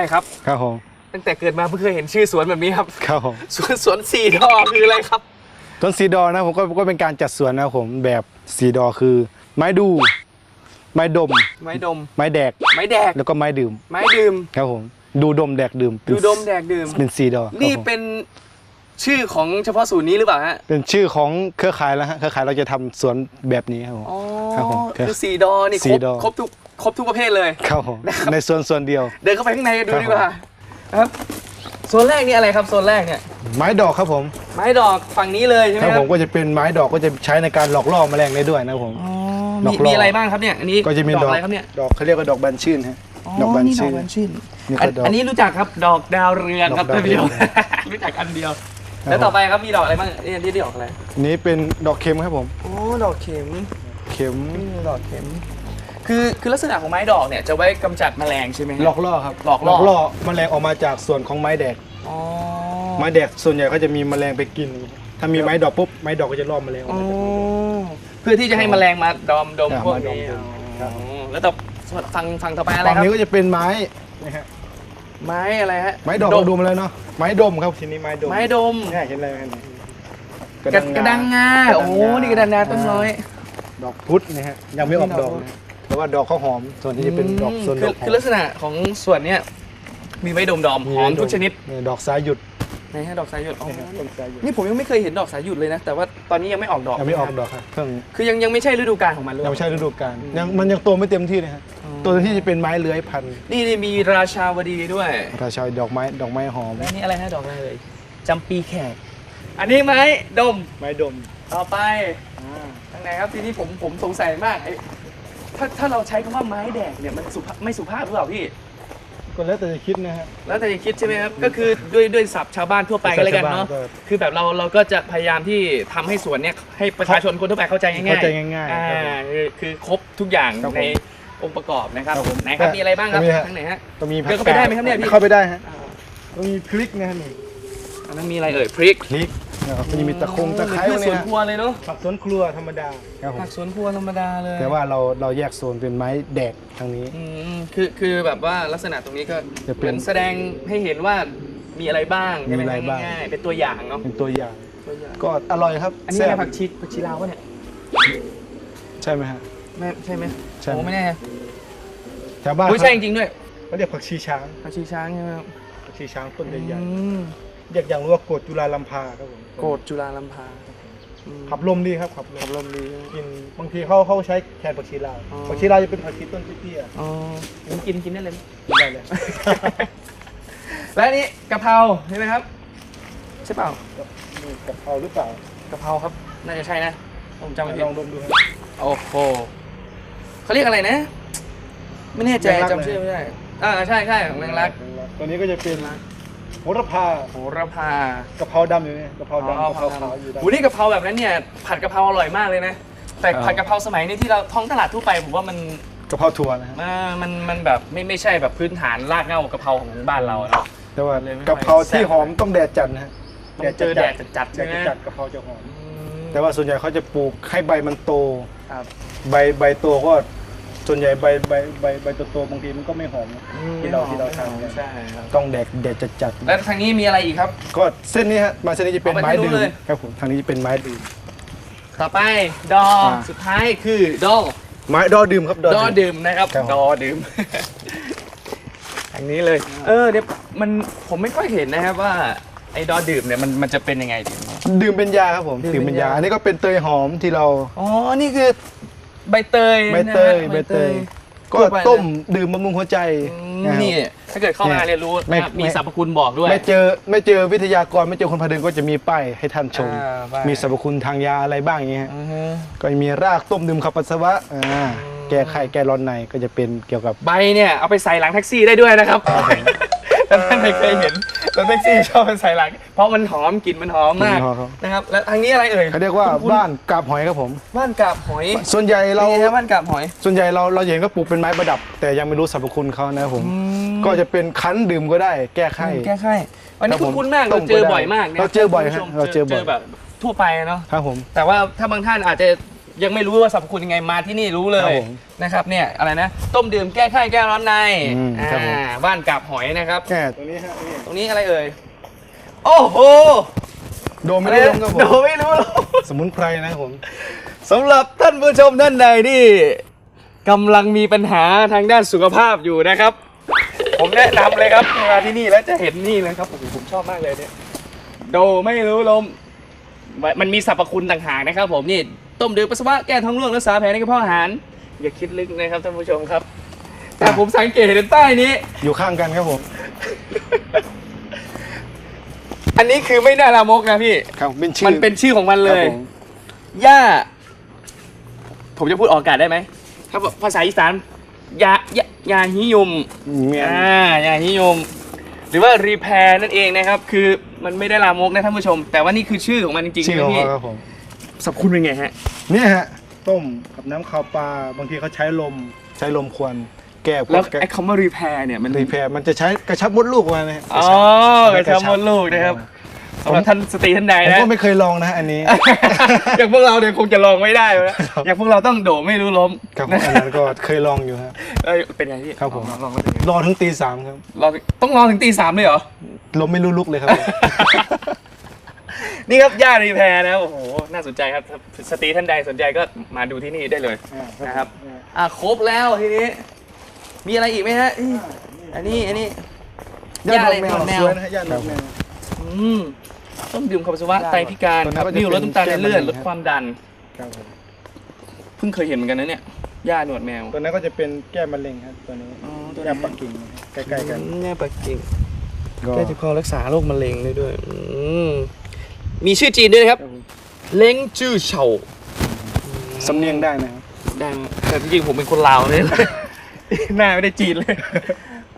ด้วยครับ ครับผม ตั้งแต่เกิดมาเพิ่งเคยเห็นชื่อสวนแบบนี้ครับ ครับผม สวนสวนสี่ดอกคืออะไรครับ ต้นซีดอนะผมก็ก็เป็นการจัดสวนนะครับผมแบบซีดอคือ ไม้ดู ไม้ดม ไม้ดม ไม้แดก ไม้แดก แล้วก็ไม้ดื่ม ไม้ดื่ม ครับผม ดูดมแดกดื่มเป็นดูดมแดกดื่ม เป็นซีดอครับนี่ผม เป็นชื่อของเฉพาะศูนย์นี้หรือเปล่าฮะ เป็นชื่อของเครือข่ายแล้วฮะเครือข่ายเราจะทำสวนแบบนี้ครับผม อ๋อ ครับผมคือสี่ดอนี่คสี่รบดอ ครบทุก ครบทุกประเภทเลยครับผมในส่วนส่วนเดียว เดินเข้าไปข้างในกันดูครับดีกว่าครับโซนแรกนี่อะไรครับโซนแรกเนี่ยไม้ดอกครับผม ไม้ดอกฝั่งนี้เลยใช่ไหมคครัรับบผมก็จะเป็นไม้ดอกก็จะใช้ในการหลอกล่อแมลงได้ด้วยนะครับผมอ๋อดมีอกหล่อมีอะไรบ้างครับเนี่ยอันนี้ก็จะมีดดออกกอะไรครับเนี่ยดอกเขาเรียกว่าดอกบานชื่นฮะดอกบานนี่ดชื่อกนบานชื่นนี่อัก็นดอกอันนี้รู้จักครับดอกดาวเรืองครับดอกดาวท่านผู้ชมเรืองรู้จักอันเดียวครับแล้วต่อไปครับมีดอกอะไรบ้างนี่ที่ดอกอะไรนี้เป็นดอกเข็มครับผมโอ้ดอกเข็มเข็มอืมดอกเข็ม คือคือลักษณะของไม้ดอกเนี่ยจะไว้กำจัดแมลงใช่ไหมฮะ หลอกล่อครับหลอกล่อแมลงออกมาจากส่วนของไม้แดก อ๋อ ไม้แดกส่วนใหญ่เขาจะมีแมลงไปกิน ถ้ามีไม้ดอกปุ๊บไม้ดอกก็จะล่อแมลงออกอ๋อมาจาก เพื่อที่จะให้แมลงมาดอมดมครับพวกมาดมนี้ดมครับ อ๋อแล้วต่อฟังฟังต่อไปอะไรฝั่งครับ นี้ก็จะเป็นไม้นะฮะไม้อะไรฮะไม้ดอกเราดูมาแล้วเนาะไม้ดมครับทีนี้ไม้ดมไม้ดมเนี่ยเห็นอะไรไหมครับกระกระดังงาระโอ้โหนี่กระดังงาต้นน้อย ดอกพุธนะฮะยังไม่ออกดอกนะเพ ราะว่าดอกเขาหอมส่วนที่จะเป็นดอกส่วนคืดออกหอคือมลักษณะของส่วนเนี้ยมีไม้ดมดอมหอมทุกชนิดเนี่ยดอกสายหยุดไหนฮะดอกสายหยุดอ๋อเนี่ยฮะต้นสายหยุดนี่ผมยังไม่เคยเห็นดอกสายหยุดเลยนะ แต่ว่าตอนนี้ยังไม่ออกดอกยังไม่ออกดอกครับเพิ่งคือยังยังไม่ใช่ฤดูกาลของมันเลยยังไม่ใช่ฤดูกาลยังมันยังโตไม่เต็มที่เลยฮะโตเต็มที่จะเป็นไม้เลื้อยพันธุ์นี่นี่มีราชาวดีด้วย ราชาดอกไม้ดอกไม้หอมแล้วนี่อะไรฮะดอกอะไรเลยจำปีแขกอันนี้ไม้ดมไม้ดมต่อไปทางไหนครับทีนี้ผมผมสงสัยมากไอ้ ถ้าถ้าเราใช้คำว่าไม้แดกเนี่ยมันสุภาพไม่สุภาพหรือเปล่าพี่ ก็แล้วแต่จะคิดนะฮะ แล้วแต่จะคิดใช่ไหมครับ ก็คือด้วยด้วยศัพท์ชาวบ้านทั่วไปก็เลยกันเนาะ ชาวบ้านก็คือแบบเราเราก็จะพยายามที่ทำให้สวนเนี่ยให้ประชาชนคนทั่วไปเข้าใจง่ายๆเข้าใจง่ายๆอ่าครับผมคือคือครบทุกอย่างครับผมในองค์ประกอบนะครับครับผมไหนครับมีอะไรบ้างครับมีฮะทางไหนฮะ ก็มีเดินเข้าไปได้ไหมครับเนี่ยพี่ เข้าไปได้ฮะ ก็มีพริกนะฮะนี่อันนั้นมีอะไรเอ่ยพริกพริก นะครับมันจะมีตะคงตะไคร้พืชพวกสวนเนี้ยครัวเลยเนาะผักสวนครัวธรรมดาครับผมผักสวนครัวธรรมดาเลยแต่ว่าเราเราแยกโซนเป็นไม้แดกทางนี้ อืมคือคือแบบว่าลักษณะตรงนี้ก็จะเหเป็นมือนแสดงให้เห็นว่ามีอะไรบ้างมีอะไรบ้าง ง่ายๆเป็นตัวอย่างเนาะเป็นตัวอย่าง ตัวอย่างก็อร่อยครับอันนี้แซ่อะไรบผักชีผักชีลาวปะเนี่ยใช่ไหมฮะ ไม่ใช่ไหมใช่ โอ้ไม่แน่ชาวบ้านอุ้ยใช่จริงๆด้วยเขาเรียกผักชีช้างผักชีช้างใช่ไหมครับผักชีช้างต้นใหญ่อืมๆ อยากอยากรู้ว่าโกดจุฬาลัมพาครับผมโกดจุฬาลัมพาอืมขับลมดีครับขับลขัมบลมดีกินบางทีเขาเขาใช้แทนผักชีลาวอ๋อ ผักชีลาวจะเป็นผักชีต้นเตี้ยอ๋อผมกินกินได้เลย ๆกินได้เลยและอันนี้กะเพราใช่ไหมครับ ใช่เปล่านี่กับเขาหรือเปล่ากะเพราครับ น่าจะใช่นะ ผมจำไม่ผิดลองดมดูครับ โอ้โหเขาเรียกอะไรนะ ไม่แน่ใจแมงลัก จำชื่อไม่ได้อ่าใช่ใช่ของแมงลัก ตัวนี้ก็จะเป็น โหระพาโหระพากะเพราดำอยู่เนี่ยกะเพราดำกะเพราขาวอยู่หูนี่กะเพราแบบนั้นเนี่ยผัดกะเพราอร่อยมากเลยนะ แต่ผัดกะเพราสมัยนี้ที่เราท้องตลาดทั่วไปผมว่ามันกะเพราถั่วนะฮะอ่ามันมันแบบไม่ไม่ใช่แบบพื้นฐานรากเหง้ากะเพราของบ้านเราอะเนาะ แต่ว่าเลยไม่ค่อยกะเพราที่หอมต้องแดดจัดนะฮะต้องเจอแดดจัดๆแดใช่ดไหมจัดๆกะเพราจะหอมอืมแต่ว่าส่วนใหญ่เขาจะปลูกให้ใบมันโต ครับ ใบใบโตก็ ส่วนใหญ่ใบใบใบใบโตๆบางทีมันก็ไม่หอมนะที่เราที่เราทำกันใช่ครับต้องแดดแดดจัดแล้วทางนี้มีอะไรอีกครับๆก็เส้นนี้ฮะมาเส้นนี้จะเป็นเอาไปไม้ที่นู้ดื่นมเลยครับผมทางนี้จะเป็นไม้ดื่มต่อไปดออ่าสุดท้ายคือดอไม้ดอดื่มครับดอดอดื่มดื่มนะครับครับดอดื่มอันนี้เลย เออเดี๋ยวมันผมไม่ค่อยเห็นนะครับว่าไอ้ดอดื่มเนี่ยมันมันจะเป็นยังไงดีดื่มเป็นยาครับผมดื่ดื่มมเป็เป็นนยายาอันนี้ก็เป็นเตยหอมที่เราอ๋อนี่คือ ใบเตยใบเตยนะฮะ ใบเตย ก็ทั่วไปนะต้มดื่มบำรุงหัวใจอืมนะครับ นี่ถ้าเกิดเข้ามาเนี่ยเรียนรู้ไม่นะครับมีไม่ สรรพคุณบอกด้วย ไม่เจอไม่เจอวิทยากรไม่เจอคนพาเดินก็จะมีป้ายให้ท่านชม อ่าป้าย มีสรรพคุณทางยาอะไรบ้างอย่างเงี้ยฮะอือฮึก็มีรากต้มดื่มขับปัสสาวะอ่าแก้ไข้แก้ร้อนในก็จะเป็นเกี่ยวกับ ใบเนี่ยเอาไปใส่หลังแท็กซี่ได้ด้วยนะครับ แต่ท่านไม่เคยเห็นรถแท็กซี่ชอบไปใส่หลังเพราะมันหอมกลิ่นมันหอมมากกลิ่นหอมครับ นะครับ แล้วทางนี้อะไรเอ่ยเขาเรียกว่าคุณบ้านกาบหอยครับผม บ้านกาบหอยส่วนใหญ่เรา นี่นะบ้านกาบหอย ส่วนใหญ่เราเราเห็นก็ปลูกเป็นไม้ประดับ แต่ยังไม่รู้สรรพคุณเขานะครับผมก็จะเป็นคั้นดื่มก็ได้แก้ไข้ แก้ไข้อันนี้ครับผมคุ้นๆมากต้เรามเจอก็ได้บ่อยมากนี่ยเราเจอบ่อยท่นผู้ชมฮะเราเจอบ่อย แบบทั่วไปเนาะ ครับผม แต่ว่าถ้าบางท่านอาจจะ ยังไม่รู้ว่าสรรพคุณยังไงมาที่นี่รู้เลครัยบผมนะครับเนี่ยอะไรนะ ต้มดื่มแก้ไข้แก้ร้อนในอืมครับผม อ่าบ้านกาบหอยนะครับ แค่ตัวนี้ฮะนี่ตรงนี้อะไรเอ่ยโอ้โหโดมไม่ได้ลงครับผโดมไม่รู้หรอกสมุนไพรนะครับผม สำหรับท่านผู้ชมท่านใดที่กำลังมีปัญหาทางด้านสุขภาพอยู่นะครับ ผมแนะนำเลยครับมาที่นี่แล้วจะเห็นนี่เลยครับโอ้โหผมชอบมากเลยเนี่ยโดไม่รู้ลม มันมีสรรพคุณต่างหากนะครับผมนี่ ต้มดื่มปัสสาวะแก้ท้องร่วงรักษาแผลในกระเพาะอาหาร อย่าคิดลึกนะครับท่านผู้ชมครับ แต่ผมสังเกตเห็นใต้นี้ อยู่ข้างกันครับผม อันนี้คือไม่น่าลามกนะพี่ ครับเป็นชื่อมันเป็นชื่อของมันเลครับย ผมย่าผมจะพูดออกอากาศได้ไหมถ้าภาษาอีสานยายายาฮิยม เมียน อ่ายาฮิยม หรือว่ารีแพร์นั่นเองนะครับ คือมันไม่ได้ลามกนะท่านผู้ชม แต่ว่านี่คือชื่อของมันจริงๆชื่อของนะพี่ เขาครับผม สรรพคุณเป็นไงฮะ เนี่ยฮะ ต้มกับน้ำข้าวปลาบางทีเขาใช้ลมใช้ลมควันแก้พวแล้วกแก้ไอ้คำว่ารีแพร์เนี่ยมันรีแพร์มันจะใช้กระชับมดลูกมานะฮะอ๋อกกระระชัชับบมดลูกนะครับสำหรับท่านสตรีท่านใดผมนะ ก็ไม่เคยลองนะฮะอันนี้ อย่างพวกเราเนี่ยคงจะลองไม่ได้แล้วอย่างพวกเราต้องโดดไม่รู้ล้มครับผมอันนั้นก็เคยลองอยู่ฮะ เอ้ยเป็นไงพี่ครับผม ลองลองแล้วเป็นไงรอถึงตีสามครับ ลองต้องรอถึงตีสามเลยเหรอ ลมไม่รู้ลุกเลยครับผม นี่ครับย่ารีแพร์นะโอ้โหน่าสนใจครับสตรีท่านใดสนใจก็มาดูที่นี่ได้เลยนะครับอะครบแล้วทีนี้ มีอะไรอีกไหมฮะอืมอันนี้อันนี้ย่าย่าอะไรนกแมวนวดแมวสวยนะฮะย่านกแมว อืมต้มดื่มขับปัสสาวะไตพิการตัวนั้ขันบก็จะนิ่วลดน้ำตาลในเลือดเป็นลดความดัน ครับผมเพิ่งเคยเห็นเหมือนกันนะเนี่ยย่าหนวดแมวตัวนั้นก็จะเป็นแก้มะเร็งครับตัวนี้อ๋อตัวนี้แก้มปักกิ่งใกล้ๆกันแม่ปักกิ่ง ก็แก้ที่คอรักษาโรคมะเร็งได้ด้วย อืม มีชื่อจีนด้วยนะครับครับผมเล้งจื้อเฉาสำเนียงได้นะครับได้ไหมแต่จริงๆผมเป็นคนลาวเลยหน้าไม่ได้จีนเลย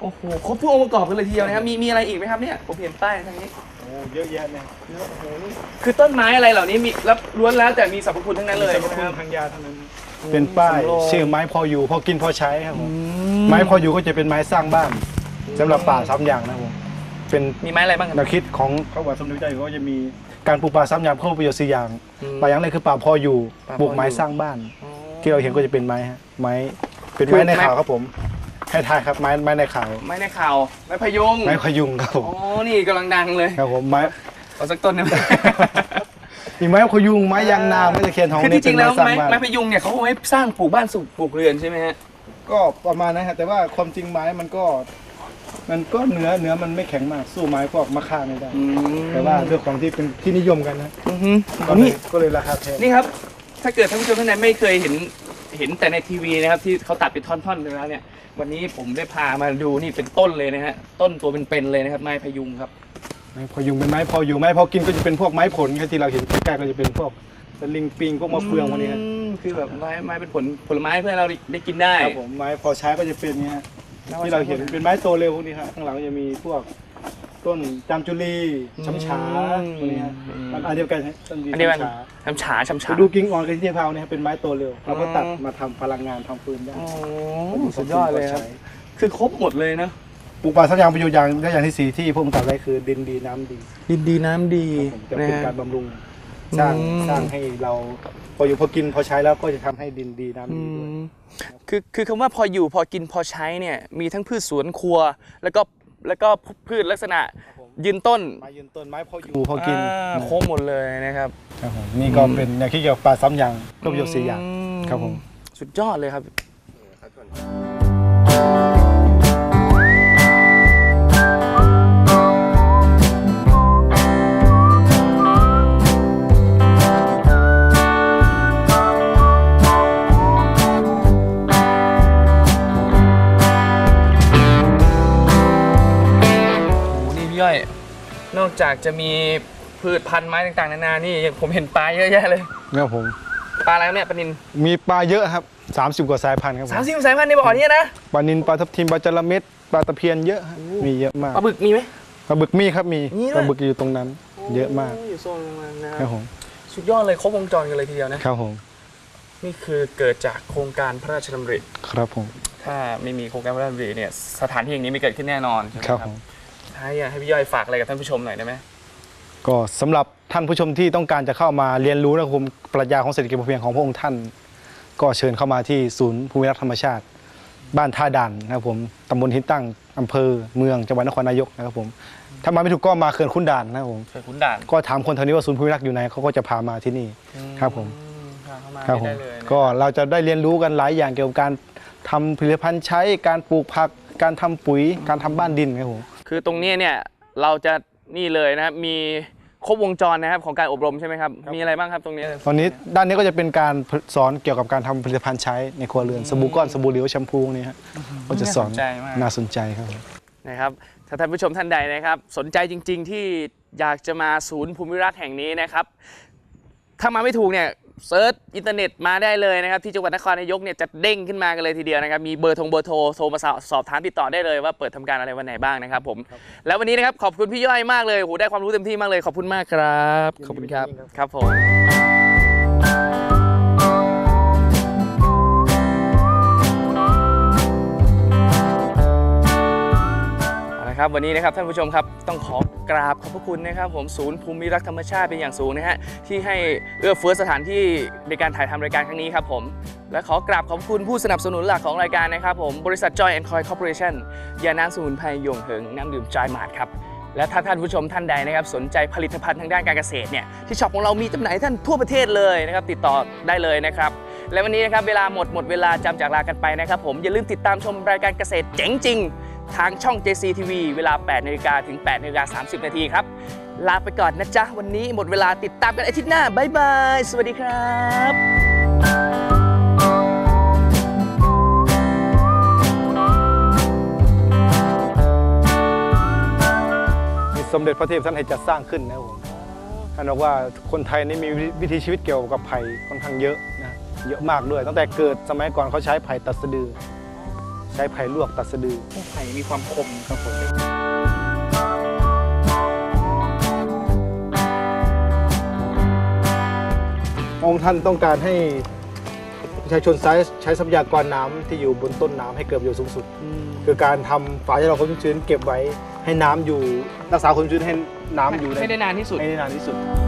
โอ้โห ครบทุกองค์ประกอบกันเลยทีเดียวนะครับ มีมีอะไรอีกไหมครับเนี่ย ผมเห็นป้ายทางนี้ โอ้เยอะแยะเลยคือต้นไม้อะไรเหล่านี้มีรับล้วนแล้วแต่มีสรรพคุณทั้งนั้นเลยสรรพใช่ไหมคุคณรับ ทางยาเท่านั้น เป็นป้ายสำโรง ชื่อไม้พออยู่ พอกินพอใช้ครับผมไม้พออยู่ก็จะเป็นไม้สร้างบ้านสำหรับป่าสามอย่างนะครับผมเป็นมีไม้อะไรบ้างครับ แนวคิดของพระบาทสมเด็จพระเจ้าอยู่หัวก็จะมี การปลูกป่าสามอย่างเพื่อประโยชน์สี่อย่างอืมป่าอย่างแรกคือป่าพออยู่ป่าพออยู่ปลูกไม้สร้างบ้าน อ๋อ ที่เราเห็นก็จะเป็นไม้ฮะไม้เป็นคือไม้ในไม้ขาวครับผม ให้ทายครับไม้ไม้ในขาวไม้ในข่าวไม้พยุงไม้พยุงครับผอ๋มอนี่กำลังดังเลยครับผมไม้ เอาสักต้นหนึง มีไม้พยุงไม้ยางนาไม้ตะเคียนทองคือนี่ที่จเป็รินงแล้วไม้สร้างไม้บ้านไม้พยุงเนี่ยเขาเอาไว้สร้างปลูกบ้านสุขปลูกเรือนใช่ไหมฮะ ก็ประมาณนั้นฮะแต่ว่าความจริงไม้มันก็ มันก็เนื้อเนื้อมันไม่แข็งมากสู้ไม้พวกมะค่าไม่ได้แต่ว่าด้วยของที่เป็นที่นิยมกันนะอือฮึก็เลนี่ ยก็เลยราคาแพงนี่ครับ ถ้าเกิดท่านผู้ชมท่านใดไม่เคยเห็นเห็นแต่ในทีวีนะครับ ที่เขาตัดเป็นท่อนๆไปแล้วเนี่ย วันนี้ผมได้พามาดูนี่เป็นต้นเลยนะฮะ ต้นตัวเป็นๆเลยนะครับไม้พยุงครับไม้พยุงเป็นไม้พออยู่ไม้พอกินก็จะเป็นพวกไม้ผลครับที่เราเห็นใกล้ๆก็จะเป็นพวกตะลิงปิงพวกมะเฟืองพวกนี้ครับอืมคือแบบไม้ไม้เป็นผลผลไม้เพื่อให้เราได้ได้กินได้ ครับผมไม้พอใช้ก็จะเป็นเนี้ยฮะ ที่เราเห็นเป็นไม้โตเร็วพวกนี้ครับข้างหลังก็จะมีพวกต้นจามจุลีช้ำฉาพวกนี้ฮะมันอันเดียวกันฮะต้นดีอันนี้มันช้ำฉาช้ำฉาช้ำไปฉาดูกิ่งอ่อนกับที่เทพาเนี่ยครับเป็นไม้โตเร็วเราก็ตัดอ๋อมาทำพลังงานทำฟืนได้โอ้สุดยอดเลยครับ คือครบหมดเลยนะ ปลูกป่าสักอย่างประโยชน์อย่างได้อย่างที่สี่ที่พวกผมตัดไว้คือดินดีน้ำดีดินดีน้ำดีผมจะนะเป็นฮะการบำรุง สร้างอืม สร้างให้เราพออยู่พอกินพอใช้แล้วก็จะทำให้ดินดีน้ำอืดีด้วยมคือคือคำว่าพออยู่พอกินพอใช้เนี่ยมีทั้งพืชสวนครัว แล้วก็แล้วก็พืชลักษณะยืนต้นไม้ยืนต้นไม้พออยู่พอกินาครบหมดเลยนะครับ ครับผมนี่ก็เป็นแนวคิดเกี่ยวกับป่าซ้ำอย่างก็ประโยชน์สี่อย่างครับผม สุดยอดเลยครับ นอกจากจะมีพืชพันธุ์ไม้ต่างๆนานานี่ยังผมเห็นปลาเยอะแยะเลยครับผม ปลาอะไรครับเนี่ยปลานินมีปลาเยอะครับ 30 กว่าสายพันธุ์ครับผมสามสิบสายพันธุ์ในบ่อนี้นะปลานินปลาทับทิมปลาจระเม็ดปลาตะเพียนเยอะครับมีเยอะมากปลาบึกมีไหม ปลาบึกมีครับมีมีด้วย ปลาบึกอยู่ตรงนั้น เยอะมากอยู่โซนนั้นนะครับผมสุดยอดเลยครบวงจรกันเลยทีเดียวนะ ครับผมนี่คือเกิดจากโครงการพระราชดำริ ครับผมถ้าไม่มีโครงการพระราชดำริเนี่ยสถานที่อย่างนี้ไม่เกิดขึ้นแน่นอนใช่ไหมครับผม ท้ายอยากให้พี่ย่อยฝากอะไรกับท่านผู้ชมหน่อยได้ไหมก็สำหรับท่านผู้ชมที่ต้องการจะเข้ามาเรียนรู้นะครับผมปรัชญาของเศรษฐกิจพอเพียงของพระองค์ท่าน ก็เชิญเข้ามาที่ศูนย์ภูมิรักษ์ธรรมชาติ บ้านท่าด่านนะครับผมตำบลหินตั้งอำเภอเมืองจังหวัดนครนายกนะครับผมถ้ามาไม่ถูกก็มาเขื่อนขุนด่านนะครับผมเคยขุนด่านก็ถามคนแถวนี้ว่าศูนย์ภูมิรักษ์อยู่ไหนเขาก็จะพามาที่นี่ ครับผม อืมเข้ามาครับผมได้เลยนะก็เราจะได้เรียนรู้กันหลายอย่างเกี่ยวกับการทำผลิตภัณฑ์ใช้การปลูกผัก การทำปุ๋ย การทำบ้านดินครับผม คือตรงนี้เนี่ยเราจะนี่เลยนะครับมีครบวงจรนะครับของการอบรมใช่ไหมครับ มีอะไรบ้างครับตรงนี้ ตอนนี้ด้านนี้ก็จะเป็นการสอนเกี่ยวกับการทำผลิตภัณฑ์ใช้ในครัวเรือนสบู่ก้อนสบู่เหลวแชมพูพวกนี้ฮะก็จะสอนน่าสนใจมากน่าสนใจครับผมนะครับถ้าท่านผู้ชมท่านใดนะครับ สนใจจริง ๆ ที่อยากจะมาศูนย์ภูมิรัฐแห่งนี้นะครับ ถ้ามาไม่ถูกเนี่ย เซิร์ชอินเทอร์เน็ตมาได้เลยนะครับ ที่จังหวัดนครนายกเนี่ยจะเด้งขึ้นมากันเลยทีเดียวนะครับ มีเบอร์ทงเบอร์โทรโทรมาสอบสอบถามติดต่อได้เลยว่าเปิดทำการอะไรวันไหนบ้างนะครับผมแล้ววันนี้นะครับขอบคุณพี่ย่อยมากเลยโอ้โหได้ความรู้เต็มที่มากเลยขอบคุณมากครับขอบคุณครับครับผมเอาละครับวันนี้นะครับท่านผู้ชมครับต้องขอ กราบขอบพระคุณนะครับ ผมศูนย์ภูมิรักธรรมชาติเป็นอย่างสูงนะฮะที่ให้เอื้อเฟื้อสถานที่ในการถ่ายทำรายการครั้งนี้ครับผมและขอกราบขอบคุณผู้สนับสนุนหลักของรายการนะครับผมบริษัท Joy and Coy Corporation ยาน้ำสมุนไพรยงเหิงน้ำดื่มจอยหมาดครับและถ้าท่านผู้ชมท่านใดนะครับสนใจผลิตภัณฑ์ทางด้านการเกษตรเนี่ยที่ช็อปของเรามีจำหน่ายท่านทั่วประเทศเลยนะครับติดต่อได้เลยนะครับและวันนี้นะครับเวลาหมดหมดเวลาจำจากลากันไปนะครับผมอย่าลืมติดตามชมรายการเกษตรเจ๋งจริง ทางช่อง JCTV เวลา 8นาฬิกาถึง8นาฬิกา30 นาทีครับ ลาไปก่อนนะจ๊ะ วันนี้หมดเวลาติดตามกันอาทิตย์หน้า บ๊ายบาย สวัสดีครับมีสมเด็จพระเทพท่านให้จัดสร้างขึ้นนะครับผมท่านบอกว่าคนไทยนี่มีวิถีชีวิตเกี่ยวกับไผ่ค่อนข้างเยอะนะ เยอะมากด้วย ตั้งแต่เกิดสมัยก่อนเขาใช้ไผ่ตัดสะดือ ใช้ไผ่ลวกตัดสะดือไผ่มีความคมครับผมองค์ท่านต้องการให้ประชาชนใช้ใช้ทรัพยากรน้ำที่อยู่บนต้นน้ำให้เกิดประโยชน์สูงสุด คือการทำฝาชะลอความชื้นเก็บไว้ให้น้ำอยู่รักษาความชื้นให้น้ำอยู่ให้ได้นานที่สุดให้ได้นานที่สุดอ